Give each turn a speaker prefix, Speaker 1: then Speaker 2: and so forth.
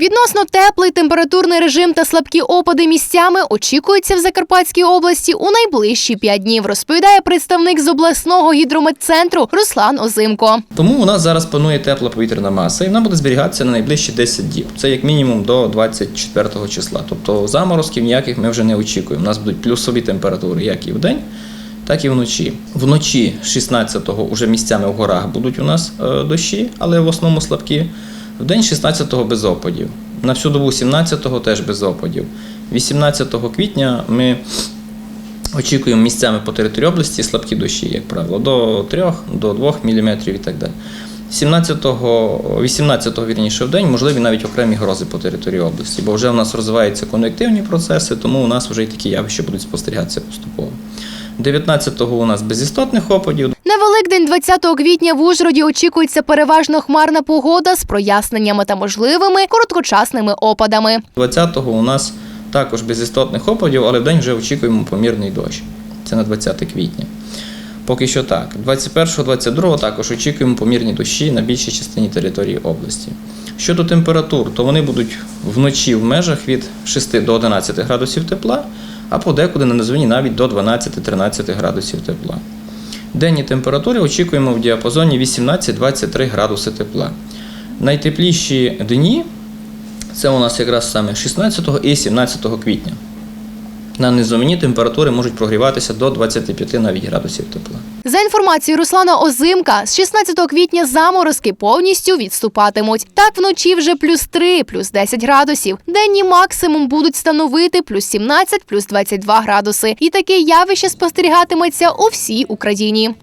Speaker 1: Відносно теплий температурний режим та слабкі опади місцями очікуються в Закарпатській області у найближчі п'ять днів, розповідає представник з обласного гідрометцентру Руслан Озимко.
Speaker 2: Тому у нас зараз панує тепла повітряна маса, і вона буде зберігатися на найближчі 10 діб. Це як мінімум до 24 числа. Тобто заморозків ніяких ми вже не очікуємо. У нас будуть плюсові температури як і вдень, так і вночі. Вночі 16-го уже місцями в горах будуть у нас е, дощі, але в основному слабкі. Вдень 16-го без опадів. На всю добу 17-го теж без опадів. 18 квітня ми Очікуємо місцями по території області слабкі дощі, як правило, до 3, до 2 мм і так далі. 17-го, 18-го, вірніше в день, можливі навіть окремі грози по території області, бо вже у нас розвиваються конвективні процеси, тому у нас вже і такі явища будуть спостерігатися поступово. 19-го у нас без істотних опадів,
Speaker 1: На Великдень 20 квітня в Ужгороді очікується переважно хмарна погода з проясненнями та можливими короткочасними опадами.
Speaker 2: 20-го у нас також без істотних опадів, але день вже очікуємо помірний дощ. Це на 20 квітня. Поки що так. 21-22 також очікуємо помірні дощі на більшій частині території області. Щодо температур, то вони будуть вночі в межах від 6 до 11 градусів тепла, а подекуди на низовині навіть до 12-13 градусів тепла. Денні температури очікуємо в діапазоні 18-23 градуси тепла. Найтепліші дні це у нас якраз саме 16 і 17 квітня. На низовні температури можуть прогріватися до 25 навіть градусів тепла.
Speaker 1: За інформацією Руслана Озимка, з 16 квітня заморозки повністю відступатимуть. Так вночі вже плюс 3, плюс 10 градусів. Денні максимум будуть становити плюс 17, плюс 22 градуси. І таке явище спостерігатиметься у всій Україні.